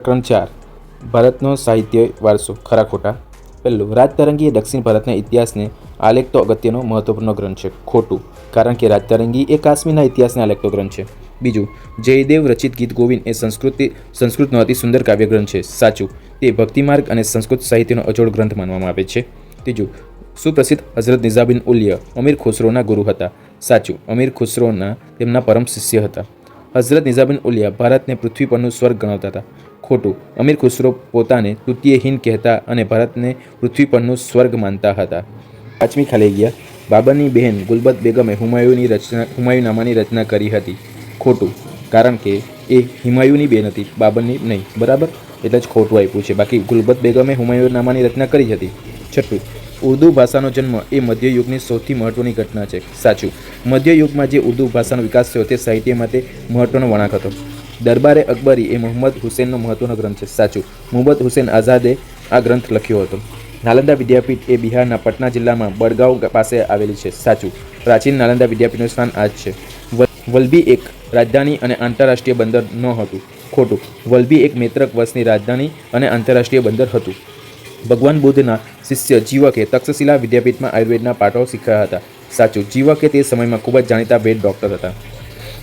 પ્રકરણ ચાર, ભારતનો સાહિત્ય વારસો, ખરા ખોટા. પહેલું રાજતરંગી દક્ષિણ ભારતના ઇતિહાસને આલેખતો અગત્યનો મહત્વપૂર્ણ ગ્રંથ છે, ખોટું, કારણ કે રાજતરંગી એ કાશ્મીરના ઇતિહાસને આલેખતો ગ્રંથ છે. બીજું, જયદેવ રચિત ગીત ગોવિંદ એ સંસ્કૃતિ, સંસ્કૃતનો અતિ સુંદર કાવ્ય ગ્રંથ છે. સાચું, તે ભક્તિમાર્ગ અને સંસ્કૃત સાહિત્યનો અજોડ ગ્રંથ માનવામાં આવે છે. ત્રીજું, સુપ્રસિદ્ધ હઝરત નિઝાબિન ઉલ્ય, અમીર ખુસરોના ગુરુ હતા. સાચું, અમીર ખુસરોના તેમના પરમ શિષ્ય હતા. હઝરત નિઝાબિન ઉલિયા ભારતને પૃથ્વી પરનું સ્વર્ગ ગણાવતા હતા. ખોટું. અમીર ખુસરો પોતાને તૃતીયહીન કહેતા અને ભારતને પૃથ્વી પરનું સ્વર્ગ માનતા હતા. પાંચમી ખાલી ગયા બાબરની બહેન ગુલબત બેગમે હુમાયુની રચના, હુમાયુનામાની રચના કરી હતી. ખોટું. કારણ કે એ હુમાયુની બેન હતી, બાબરની નહીં, બરાબર? એટલે જ ખોટું આપ્યું છે. બાકી ગુલબત બેગમે હુમાયુનામાની રચના કરી હતી. છઠ્ઠું. ઉર્દુ ભાષાનો જન્મ એ મધ્યયુગની સૌથી મહત્વની ઘટના છે. સાચું. મધ્યયુગમાં જે ઉર્દુ ભાષાનો વિકાસ થયો તે સાહિત્ય માટે મહત્વનો વળાંક હતો. દરબારે અકબરી એ મોહમ્મદ હુસેનનો મહત્વનો ગ્રંથ છે. સાચું. મોહમ્મદ હુસેન આઝાદે આ ગ્રંથ લખ્યો હતો. નાલંદા વિદ્યાપીઠ એ બિહારના પટના જિલ્લામાં બડગાંવ પાસે આવેલી છે. સાચું. પ્રાચીન નાલંદા વિદ્યાપીઠનું સ્થાન આ જ છે. વલ- વલભી એક રાજધાની અને આંતરરાષ્ટ્રીય બંદર ન હતું. ખોટું. વલભી એક મેત્રક વંશની રાજધાની અને આંતરરાષ્ટ્રીય બંદર હતું. ભગવાન બુદ્ધના શિષ્ય જીવકે તક્ષશિલા વિદ્યાપીઠમાં આયુર્વેદના પાઠો શીખ્યા હતા. સાચું. જીવકે તે સમયમાં ખૂબ જ જાણીતા વેદ ડૉક્ટર હતા.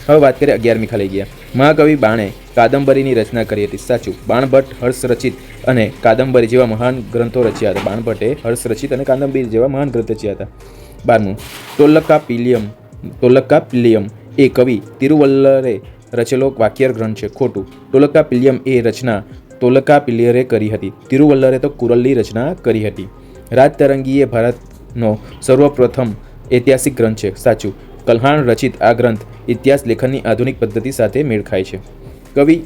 હવે વાત કરીએ અગિયારમી ખાલી ગયા મહાકવિ બાણે કાદંબરીની રચના કરી હતી, સાચું. બાણભટ્ટ હર્ષ રચિત અને કાદંબરી જેવા મહાન ગ્રંથો રચ્યા હતા. બાણભટ્ટે હર્ષ રચિત અને કાદંબરી જેવા મહાન ગ્રંથ રચ્યા હતા. બારમું ટોલક્કા પિલિયમ ટોલક્કા પિલિયમ એ કવિ તિરુવલ્લરે રચેલો વાક્યર ગ્રંથ છે, ખોટું. ટોલક્કા પિલિયમ એ રચના તોલકા પિલિયરે કરી હતી. તિરુવલ્લરે તો કુરલની રચના કરી હતી. રાજતરંગીએ ભારતનો સર્વપ્રથમ ઐતિહાસિક ગ્રંથ છે, સાચું. કલ્હાણ રચિત આ ગ્રંથ ઇતિહાસ લેખનની આધુનિક પદ્ધતિ સાથે મેળ ખાય છે. કવિ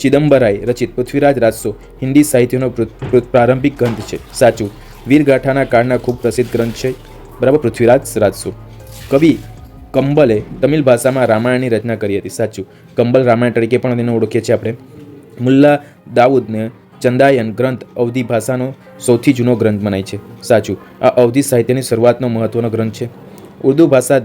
ચિદમ્બરાય રચિત પૃથ્વીરાજ રાજસો હિન્દી સાહિત્યનો પ્ર- પ્ર- પ્રારંભિક ગ્રંથ છે. સાચું વીરગાંઠાના કાળના ખૂબ પ્રસિદ્ધ ગ્રંથ છે. બરાબર, પૃથ્વીરાજ રાજસો. કવિ કંબલે તમિલ ભાષામાં રામાયણની રચના કરી હતી. સાચું, કંબલ રામાયણ તરીકે પણ તેને ઓળખીએ છીએ આપણે. મુલ્લા દાઉદને ચંદાયન ગ્રંથ અવધી ભાષાનો સૌથી જૂનો ગ્રંથ મનાય છે. સાચું, આ અવધી સાહિત્યની શરૂઆતનો મહત્વનો ગ્રંથ છે. ઉર્દુ ભાષા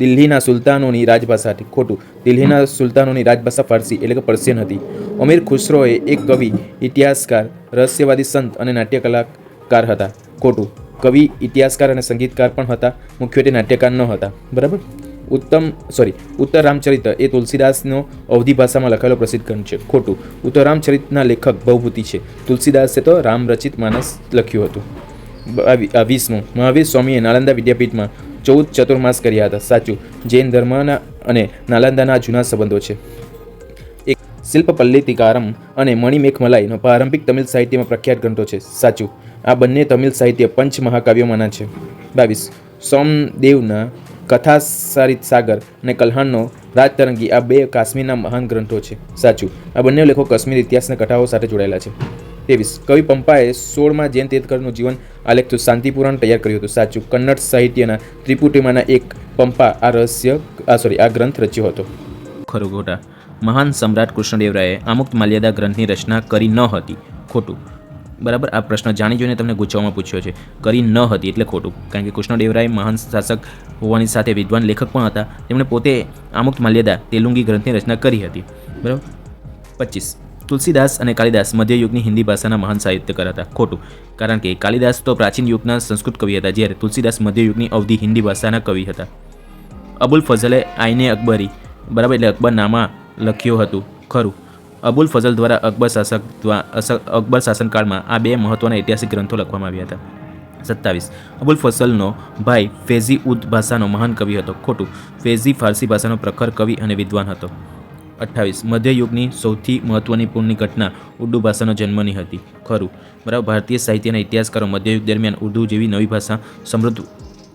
દિલ્હીના સુલતાનોની રાજભાષા હતી ખોટું. દિલ્હીના સુલતાનોની રાજભાષા ફારસી એટલે કે પર્શિયન હતી. અમીર ખુસરોએ એક કવિ, ઇતિહાસકાર, રહસ્યવાદી સંત અને નાટ્ય કલાકાર હતા. ખોટું. કવિ, ઇતિહાસકાર અને સંગીતકાર પણ હતા. મુખ્યત્વે નાટ્યકાર ન હતા. બરાબર? ઉત્તમ સોરી ઉત્તર રામચરિત એ તુલસીદાસનો અવધી ભાષામાં લખાયેલો પ્રસિદ્ધ ગ્રંથ છે. ખોટું. ઉત્તર રામચરિતના લેખક ભવભૂતિ છે. તુલસીદાસે તો રામ રચિત માનસ લખ્યું હતું. વીસમું. મહાવીર સ્વામીએ નાલંદા વિદ્યાપીઠમાં ચૌદ ચતુર્માસ કર્યા હતા. સાચું, જૈન ધર્મના અને નાલંદાના જૂના સંબંધો છે. એક શિલ્પપલ્લિતિકારમ અને મણિમેઘમલાઈનો પ્રારંભિક તમિલ સાહિત્યમાં પ્રખ્યાત ગ્રંથો છે. સાચું, આ બંને તમિલ સાહિત્ય પંચ મહાકાવ્યોમાંના છે. બાવીસ, સોમદેવના કથાસારિત સાગર અને કલ્હાણનો રાજતરંગી આ બે કાશ્મીરના મહાન ગ્રંથો છે. સાચું, આ બંને લેખો કાશ્મીર ઇતિહાસના કથાઓ સાથે જોડાયેલા છે. ત્રેવીસ કવિ પંપાએ સોળમાં જૈન તીર્થકરનું જીવન આલેખતું શાંતિપુરાણ તૈયાર કર્યું હતું. સાચું. કન્નડ સાહિત્યના ત્રિપુટીમાંના એક પંપા આ રહસ્ય, આ સોરી આ ગ્રંથ રચ્યો હતો. ખરું ખોટા મહાન સમ્રાટ કૃષ્ણદેવરાયે અમુક મર્યાદા ગ્રંથની રચના કરી ન હતી. ખોટું. બરાબર? આ પ્રશ્ન જાણી જોઈને તમને ગુચવામાં પૂછ્યો છે. કરી ન હતી એટલે ખોટું. કારણ કે કૃષ્ણદેવરાય મહાન શાસક હોવાની સાથે વિદ્વાન લેખક પણ હતા. તેમણે પોતે આમુક્ત માલ્યદા તેલુંગી ગ્રંથની રચના કરી હતી. બરાબર? પચીસ. તુલસીદાસ અને કાલિદાસ મધ્યયુગની હિન્દી ભાષાના મહાન સાહિત્યકાર હતા. ખોટું. કારણ કે કાલિદાસ તો પ્રાચીન યુગના સંસ્કૃત કવિ હતા, જ્યારે તુલસીદાસ મધ્યયુગની અવધિ હિન્દી ભાષાના કવિ હતા. અબુલ ફઝલે આઈને અકબરી, બરાબર, એટલે અકબરનામા લખ્યું હતું. ખરું. અબુલ ફઝલ દ્વારા અકબર શાસક દ્વારા અકબર શાસનકાળમાં આ બે મહત્વના ઐતિહાસિક ગ્રંથો લખવામાં આવ્યા હતા. સત્તાવીસ. અબુલ ફસલનો ભાઈ ફેઝી ઉદ ભાષાનો મહાન કવિ હતો. ખોટું. ફેઝી ફારસી ભાષાનો પ્રખર કવિ અને વિદ્વાન હતો. અઠ્ઠાવીસ. મધ્યયુગની સૌથી મહત્વની પૂર્ણ ઘટના ઉર્દુ ભાષાનો જન્મની હતી. ખરું. બરાબર. ભારતીય સાહિત્યના ઇતિહાસકારો મધ્યયુગ દરમિયાન ઉર્દુ જેવી નવી ભાષા, સમૃદ્ધ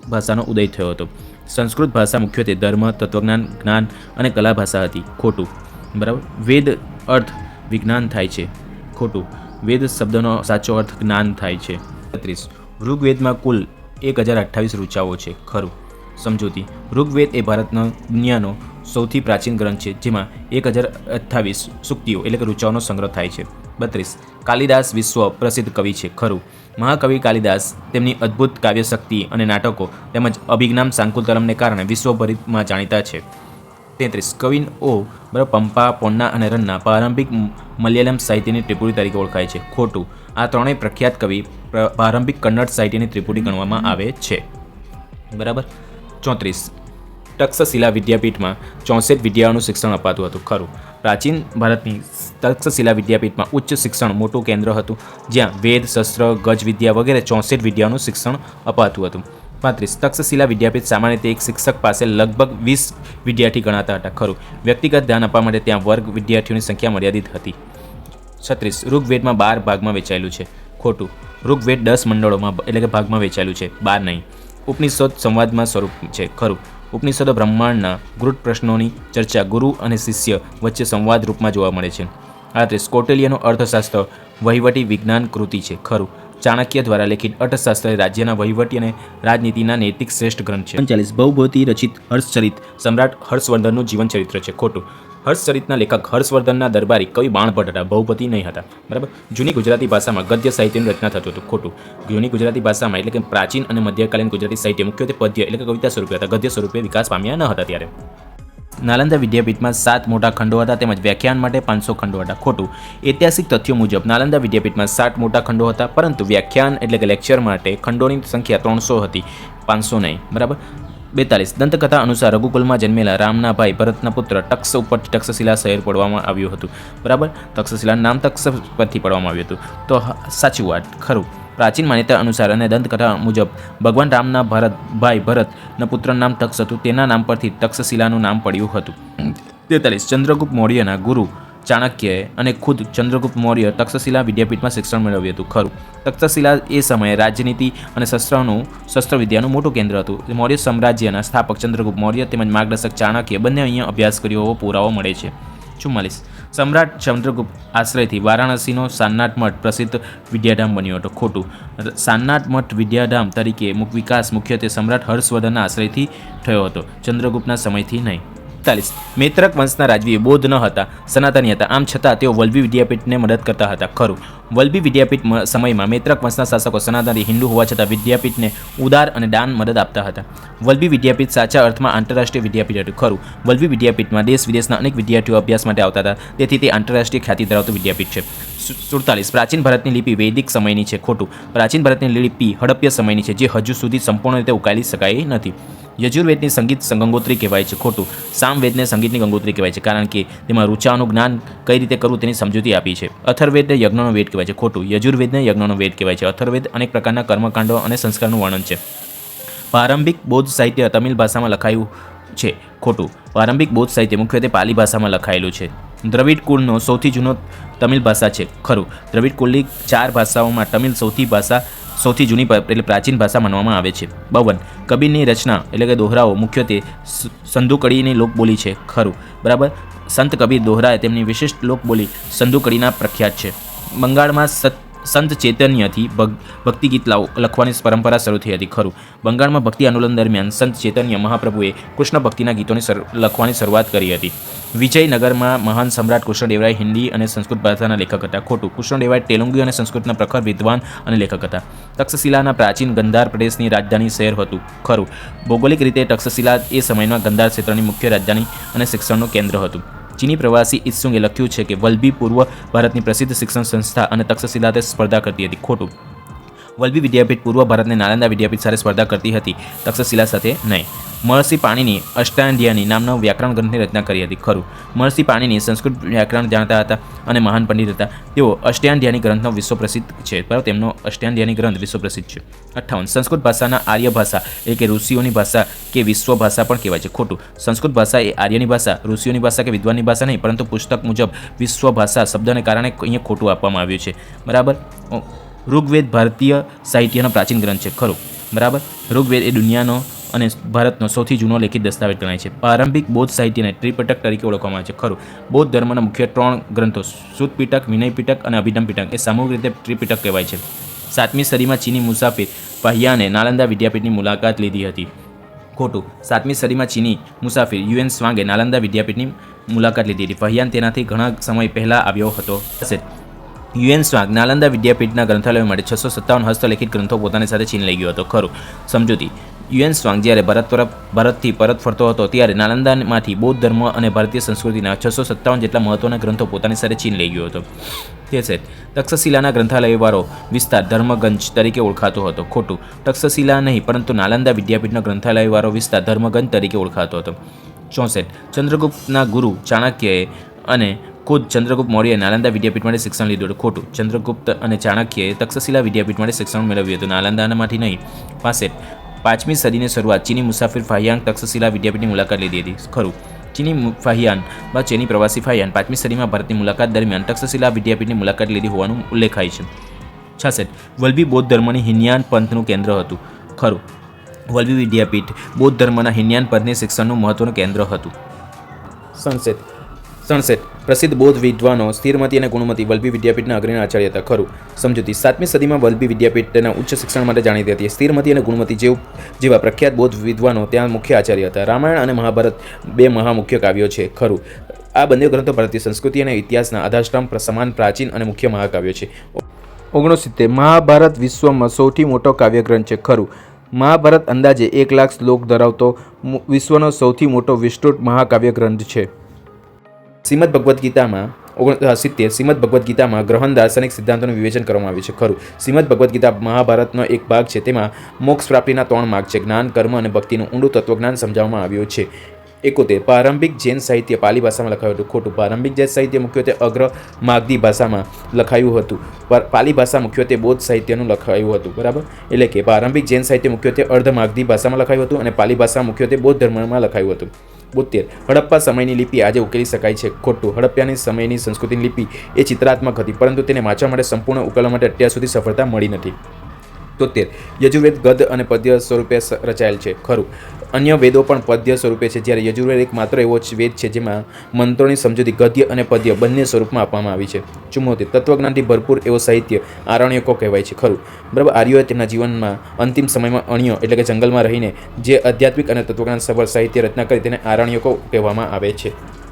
ભાષાનો ઉદય થયો હતો. સંસ્કૃત ભાષા મુખ્યત્વે ધર્મ, તત્વજ્ઞાન, જ્ઞાન અને કલા ભાષા હતી. ખોટું. બરાબર. વેદ અર્થ વિજ્ઞાન થાય છે. ખોટું. વેદ શબ્દનો સાચો અર્થ જ્ઞાન થાય છે. બત્રીસ ઋગ્વેદમાં કુલ એક હજાર અઠ્ઠાવીસ ઋચાઓ છે. ખરું. સમજૂતી. ઋગ્વેદ એ ભારતનો, દુનિયાનો સૌથી પ્રાચીન ગ્રંથ છે, જેમાં એક હજાર અઠ્ઠાવીસ સુક્તિઓ એટલે કે રૂચાઓનો સંગ્રહ થાય છે. બત્રીસ, કાલિદાસ વિશ્વ પ્રસિદ્ધ કવિ છે, ખરું. મહાકવિ કાલિદાસ તેમની અદ્ભુત કાવ્યશક્તિ અને નાટકો તેમજ અભિજ્ઞાન શાંકુતલમને કારણે વિશ્વભરમાં જાણીતા છે. તેત્રીસ, કવિન ઓ બરાબર પંપા, પોન્ના અને રન્ના પ્રારંભિક મલયાલમ સાહિત્યની ત્રિપુટી તરીકે ઓળખાય છે. ખોટું, આ ત્રણેય પ્રખ્યાત કવિ પ્રારંભિક કન્નડ સાહિત્યની ત્રિપુટી ગણવામાં આવે છે. બરાબર? ચોત્રીસ તક્ષશિલા વિદ્યાપીઠમાં ચોસઠ વિદ્યાઓનું શિક્ષણ અપાતું હતું. ખરું. પ્રાચીન ભારતની તક્ષશિલા વિદ્યાપીઠમાં ઉચ્ચ શિક્ષણ મોટું કેન્દ્ર હતું, જ્યાં વેદ, શસ્ત્ર, ગજ વિદ્યા વગેરે ચોસઠ વિદ્યાઓનું શિક્ષણ અપાતું હતું. પાંત્રીસ, તક્ષશિલા વિદ્યાપીઠ સામાન્ય રીતે એક શિક્ષક પાસે લગભગ વીસ વિદ્યાર્થી ગણાતા હતા. ખરું. વ્યક્તિગત ધ્યાન આપવા માટે ત્યાં વર્ગ વિદ્યાર્થીઓની સંખ્યા મર્યાદિત હતી. છત્રીસ, ઋગ્વેદમાં બાર ભાગમાં વેચાયેલું છે. ખોટું. ઋગ્વેદ દસ મંડળોમાં એટલે કે ભાગમાં વેચાયેલું છે. બાર નહીં. ઉપનિષદ સંવાદમાં સ્વરૂપ છે. ખરું. ઉપનિષદો બ્રહ્માંડના ગૃઢ પ્રશ્નોની ચર્ચા ગુરુ અને શિષ્ય વચ્ચે સંવાદ રૂપમાં જોવા મળે છે. આત્રીસ સ્કોટેલિયાનું અર્થશાસ્ત્ર વહીવટી વિજ્ઞાન કૃતિ છે. ખરું. ચાણક્ય દ્વારા લેખિત અર્થશાસ્ત્ર રાજ્યના વહીવટી અને રાજનીતિના નૈતિક શ્રેષ્ઠ ગ્રંથ છે. પંચાલીસ બહુભૂતિ રચિત હર્ષચરિત સમ્રાટ હર્ષવર્ધનનું જીવન ચરિત્ર છે. ખોટું. હર્ષચરિતના લેખક હર્ષવર્ધનના દરબારી કવિ બાણભટ્ટ હતા બહુપતિ નહીં હતા, બરાબર? જૂની ગુજરાતી ભાષામાં ગદ્ય સાહિત્યની રચના થતું હતું, ખોટું. જૂની ગુજરાતી ભાષામાં એટલે કે પ્રાચીન અને મધ્યકાલીન ગુજરાતી સાહિત્ય મુખ્યત્વે પદ્ય એટલે કે કવિતા સ્વરૂપે હતા, ગદ્ય સ્વરૂપે વિકાસ પામ્યા ન હતા ત્યારે. નાલંદા વિદ્યાપીઠમાં સાત મોટા ખંડો હતા, તેમજ વ્યાખ્યાન માટે પાંચસો ખંડો હતા, ખોટું. ઐતિહાસિક તથ્યો મુજબ, નાલંદા વિદ્યાપીઠમાં સાત મોટા ખંડો હતા, પરંતુ વ્યાખ્યાન એટલે કે લેક્ચર માટે ખંડોની સંખ્યા ત્રણસો હતી, પાંચસો નહીં, બરાબર? બેતાલીસ. દંતકથા અનુસાર રઘુકુલમાં જન્મેલા રામના ભાઈ ભરતના પુત્ર તક્ષ ઉપરથી તક્ષશિલા શહેર પડવામાં આવ્યું હતું. બરાબર? તક્ષશિલા નામ તક્ષ પરથી પડવામાં આવ્યું હતું. તો સાચી વાત. ખરું. પ્રાચીન માન્યતા અનુસાર અને દંતકથા મુજબ ભગવાન રામના ભરત, ભાઈ ભરતના પુત્રનું નામ તક્ષ હતું. તેના નામ પરથી તક્ષશિલાનું નામ પડ્યું હતું. તેતાલીસ. ચંદ્રગુપ્ત મૌર્યના ગુરુ ચાણક્યએ અને ખુદ ચંદ્રગુપ્ત મૌર્ય તક્ષશિલા વિદ્યાપીઠમાં શિક્ષણ મેળવ્યું હતું. ખરું. તક્ષશિલા એ સમયે રાજનીતિ અને શસ્ત્રનું, શસ્ત્રવિદ્યાનું મોટું કેન્દ્ર હતું. મૌર્ય સામ્રાજ્યના સ્થાપક ચંદ્રગુપ્ત મૌર્ય તેમજ માર્ગદર્શક ચાણક્ય બંને અહીંયા અભ્યાસ કર્યો હોવો પુરાવો મળે છે. ચુમ્માલીસ. સમ્રાટ ચંદ્રગુપ્ત આશ્રયથી વારાણસીનો સાન્નાટ મઠ પ્રસિદ્ધ વિદ્યાધામ બન્યો હતો. ખોટું. સાન્નાટ મઠ વિદ્યાધામ તરીકે વિકાસ મુખ્યત્વે સમ્રાટ હર્ષવર્ધનના આશ્રયથી થયો હતો. ચંદ્રગુપ્તના સમયથી નહીં. એકતાલીસ. મૈત્રક વંશના રાજવી બૌદ્ધ ન હતા, સનાતની હતા. આમ છતાં તેઓ વલ્લભી વિદ્યાપીઠને મદદ કરતા હતા. ખરું. વલ્લભી વિદ્યાપીઠ સમયમાં મૈત્રક વંશના શાસકો સનાતની હિન્દુ હોવા છતાં વિદ્યાપીઠને ઉદાર અને દાન મદદ આપતા હતા. વલ્લભી વિદ્યાપીઠ સાચા અર્થમાં આંતરરાષ્ટ્રીય વિદ્યાપીઠ હતું. ખરું. વલ્લભી વિદ્યાપીઠમાં દેશ વિદેશના અનેક વિદ્યાર્થીઓ અભ્યાસ માટે આવતા હતા. તેથી તે આંતરરાષ્ટ્રીય ખ્યાતિ ધરાવતું વિદ્યાપીઠ છે. સુડતાલીસ. પ્રાચીન ભારતની લિપિ વૈદિક સમયની છે, ખોટું. પ્રાચીન ભારતની લિપિ હડપ્ય સમયની છે, જે હજુ સુધી સંપૂર્ણ રીતે ઉકાલી શકાય નથી. યજુર્વેદની સંગીત ગંગોત્રી કહેવાય છે, ખોટું. સામવેદને સંગીતની ગંગોત્રી કહેવાય છે, કારણ કે તેમાં ઋચાનું જ્ઞાન કઈ રીતે કરવું તેની સમજૂતી આપી છે. અથર્વેદને યજ્ઞનો વેદ કહેવાય છે, ખોટું. યજુર્વેદને યજ્ઞનો વેદ કહેવાય છે. અથર્વેદ અનેક પ્રકારના કર્મકાંડો અને સંસ્કારનું વર્ણન છે. પ્રારંભિક બૌદ્ધ સાહિત્ય તમિલ ભાષામાં લખાયું છે. ખોટું. પ્રારંભિક બૌદ્ધ સાહિત્ય મુખ્યત્વે પાલી ભાષામાં લખાયેલું છે. દ્રવિડ કુળનો સૌથી જૂનો તમિલ ભાષા છે. ખરું, દ્રવિડ કુળની ચાર ભાષાઓમાં તમિલ સૌથી ભાષા, સૌથી જૂની એટલે પ્રાચીન ભાષા માનવામાં આવે છે. બવન, કબીરની રચના, એટલે કે દોહરાઓ, મુખ્યત્વે સંધુકડીની લોકબોલી છે. ખરું, બરાબર? સંત કબીર દોહરાએ તેમની વિશિષ્ટ લોકબોલી સંધુકડીના પ્રખ્યાત છે. બંગાળમાં સત સંત ચૈતન્યથી ભક્તિ ગીત લખવાની પરંપરા શરૂ થઈ હતી. ખરું. બંગાળમાં ભક્તિ આંદોલન દરમિયાન સંત ચૈતન્ય મહાપ્રભુએ કૃષ્ણ ભક્તિના ગીતોની લખવાની શરૂઆત કરી હતી. વિજયનગરમાં મહાન સમ્રાટ કૃષ્ણદેવરાય હિન્દી અને સંસ્કૃત ભાષાના લેખક હતા. ખોટું. કૃષ્ણદેવરાય તેલુગુ અને સંસ્કૃતના પ્રખર વિદ્વાન અને લેખક હતા. તક્ષશિલાના પ્રાચીન ગંધાર પ્રદેશની રાજધાની શહેર હતું. ખરું. ભૌગોલિક રીતે તક્ષશિલા એ સમયમાં ગંધાર ક્ષેત્રની મુખ્ય રાજધાની અને શિક્ષણનું કેન્દ્ર હતું. ચીની પ્રવાસી ઇત્સુંગે લખ્યું છે કે વલભી પૂર્વ ભારતની પ્રસિદ્ધ શિક્ષણ સંસ્થા અને તક્ષશિલા સ્પર્ધા કરતી હતી. ખોટું. વલભી વિદ્યાપીઠ પૂર્વ ભારતને નાલંદા વિદ્યાપીઠ સાથે સ્પર્ધા કરતી હતી. તક્ષશિલા સાથે નહીં. મહર્ષિ પાણીની અષ્ટાંધ્યાની નામના વ્યાકરણ ગ્રંથની રચના કરી હતી. ખરું. મહર્ષિ પાણીની સંસ્કૃત વ્યાકરણ જાણતા હતા અને મહાન પંડિત હતા. તેઓ અષ્ટાંધ્યાની ગ્રંથનો વિશ્વ પ્રસિદ્ધ છે બરાબર તેમનો અષ્ટાંધ્યાની ગ્રંથ વિશ્વ પ્રસિદ્ધ છે. અઠ્ઠાવન. સંસ્કૃત ભાષાના આર્ય ભાષા એટલે કે ઋષિઓની ભાષા કે વિશ્વ ભાષા પણ કહેવાય છે. ખોટું. સંસ્કૃત ભાષા એ આર્યની ભાષા, ઋષિઓની ભાષા કે વિદ્વાનની ભાષા નહીં, પરંતુ પુસ્તક મુજબ વિશ્વ ભાષા શબ્દને કારણે અહીંયા ખોટું આપવામાં આવ્યું છે. બરાબર? ઋગ્વેદ ભારતીય સાહિત્યનો પ્રાચીન ગ્રંથ છે. ખરું. બરાબર? ઋગ્વેદ એ દુનિયાનો અને ભારતનો સૌથી જૂનો લેખિત દસ્તાવેજ ગણાય છે. પ્રારંભિક બૌદ્ધ સાહિત્યને ત્રિપિટક તરીકે ઓળખવામાં આવે છે. ખરું. બૌદ્ધ ધર્મના મુખ્ય ત્રણ ગ્રંથો સુતપીટક પિટક વિનય પિટક અને અભિધમ પિટક એ સામૂહિક રીતે ત્રિપિટક કહેવાય છે. સાતમી સદીમાં ચીની મુસાફિર પહિયાને નાલંદા વિદ્યાપીઠની મુલાકાત લીધી હતી. ખોટું. સાતમી સદીમાં ચીની મુસાફિર યુએન સ્વાંગે નાલંદા વિદ્યાપીઠની મુલાકાત લીધી હતી. પહિયાન તેનાથી ઘણા સમય પહેલાં આવ્યો હતો. હશે. યુએન સ્વાંગ નાલંદા વિદ્યાપીઠના ગ્રંથાલયો માટે છસો સત્તાવન હસ્તલિખિત ગ્રંથો પોતાની સાથે ચીન લઈ ગયો હતો. ખરું. સમજૂતી. યુએન સ્વાંગ જ્યારે ભારત તરફ, ભારતથી પરત ફરતો હતો ત્યારે નાલંદામાંથી બૌદ્ધ ધર્મ અને ભારતીય સંસ્કૃતિના છસો સત્તાવન જેટલા મહત્વના ગ્રંથો પોતાની સાથે ચીન લઈ ગયો હતો. તે છે, તક્ષશિલાના ગ્રંથાલયવાળો વિસ્તાર ધર્મગંજ તરીકે ઓળખાતો હતો. ખોટું, તક્ષશિલા નહીં, પરંતુ નાલંદા વિદ્યાપીઠનો ગ્રંથાલયવાળો વિસ્તાર ધર્મગંજ તરીકે ઓળખાતો હતો. ચોસઠ, ચંદ્રગુપ્તના ગુરુ ચાણક્યએ અને ખુદ ચંદ્રગુપ્ત મૌર્યએ નાલંદા વિદ્યાપીઠ માટે શિક્ષણ લીધું હતું. ખોટું, ચંદ્રગુપ્ત અને ચાણક્યએ તક્ષશિલા વિદ્યાપીઠ માટે શિક્ષણ મેળવ્યું હતું. નાલંદામાંથી નહીં. પાસઠ પાંચમી સદીની શરૂઆત ચીની મુસાફિર ફાહિયાંગ તક્ષશિલા વિદ્યાપીઠની મુલાકાત લીધી હતી. ખરું. ચીની ફાહિયાન বা ચીની પ્રવાસી ફાહિયાન પાંચમી સદીમાં ભારતની મુલાકાત દરમિયાન તક્ષશિલા વિદ્યાપીઠની મુલાકાત લીધી હોવાનું ઉલ્લેખાય છે. છાસઠ. વલ્લભી બૌદ્ધ ધર્મની હિન્યાન પંથનું કેન્દ્ર હતું. ખરું. વલ્લભી વિદ્યાપીઠ બૌદ્ધ ધર્મના હિન્યાન પંથની શિક્ષણનું મહત્વનું કેન્દ્ર હતું. સનસેટ સનસેટ પ્રસિદ્ધ બૌદ્ધ વિદ્વાનો સ્થિરમતી અને ગુણમતી વલ્લભી વિદ્યાપીઠના અગ્રણી આચાર્ય હતા. ખરું. સમજૂતી સાતમી સદીમાં વલ્લભી વિદ્યાપીઠ તેના ઉચ્ચ શિક્ષણ માટે જાણીતી હતી. સ્થિરમતી અને ગુણમતી જેવ, જેવા પ્રખ્યાત બૌદ્ધ વિદ્વાનો ત્યાં મુખ્ય આચાર્ય હતા. રામાયણ અને મહાભારત બે મહામુખ્ય કાવ્યો છે. ખરું. આ બંને ગ્રંથો ભારતીય સંસ્કૃતિ અને ઇતિહાસના આધારસ્તંભ સમાન પ્રાચીન અને મુખ્ય મહાકાવ્યો છે. ઓગણસિત્તેર. મહાભારત વિશ્વમાં સૌથી મોટો કાવ્યગ્રંથ છે. ખરું. મહાભારત અંદાજે એક લાખ શ્લોક ધરાવતો વિશ્વનો સૌથી મોટો વિસ્તૃત મહાકાવ્ય ગ્રંથ છે. શ્રીમદ ભગવદ્ ગીતામાં ઓગણ સિત્તેર, શ્રીમદ ભગવદ્ ગીતામાં ગ્રહણ દાર્શનિક સિદ્ધાંતોનું વિવેચન કરવામાં આવ્યું છે. ખરું. શ્રીમદ ભગવદ્ ગીતા મહાભારતનો એક ભાગ છે. તેમાં મોક્ષ પ્રાપ્તિના ત્રણ માર્ગ છે. જ્ઞાન, કર્મ અને ભક્તિનું ઊંડું તત્વજ્ઞાન સમજાવવામાં આવ્યું છે. એકોતેર. પ્રારંભિક જૈન સાહિત્ય પાલી ભાષામાં લખાયું હતું. ખોટું. પ્રારંભિક જૈન સાહિત્ય મુખ્યત્વે અગ્ર માગધી ભાષામાં લખાયું હતું. પાલી ભાષા મુખ્યત્વે બૌદ્ધ સાહિત્યનું લખાયું હતું. બરાબર? એટલે કે પ્રારંભિક જૈન સાહિત્ય મુખ્યત્વે અર્ધ માગધી ભાષામાં લખાયું હતું અને પાલી ભાષા મુખ્યત્વે બૌદ્ધ ધર્મમાં લખાયું હતું. બોતેર હડપ્પા સમયની લિપિ આજે ઉકેલી શકાય છે. ખોટું. હડપ્પાની સમયની સંસ્કૃતિની લિપિ એ ચિત્રાત્મક હતી, પરંતુ તેને વાંચવા માટે સંપૂર્ણ ઉકેલવા માટે અત્યાર સુધી સફળતા મળી નથી. તોતેર. યજુર્વેદ ગદ્ય અને પદ્ય સ્વરૂપે રચાયેલ છે. ખરું. અન્ય વેદો પણ પદ્ય સ્વરૂપે છે. જ્યારે યજુર્વેદ એક માત્ર એવો વેદ છે જેમાં મંત્રોની સમજૂતી ગદ્ય અને પદ્ય બંને સ્વરૂપમાં આપવામાં આવી છે. ચુમ્મોતેર. તત્વજ્ઞાનથી ભરપૂર એવો સાહિત્ય આરણ્યકો કહેવાય છે. ખરું. બરાબર. આર્યોએ તેમના જીવનમાં અંતિમ સમયમાં અણ્યો એટલે કે જંગલમાં રહીને જે આધ્યાત્મિક અને તત્વજ્ઞાન સભર સાહિત્ય રચના કરી તેને આરણ્યકો કહેવામાં આવે છે.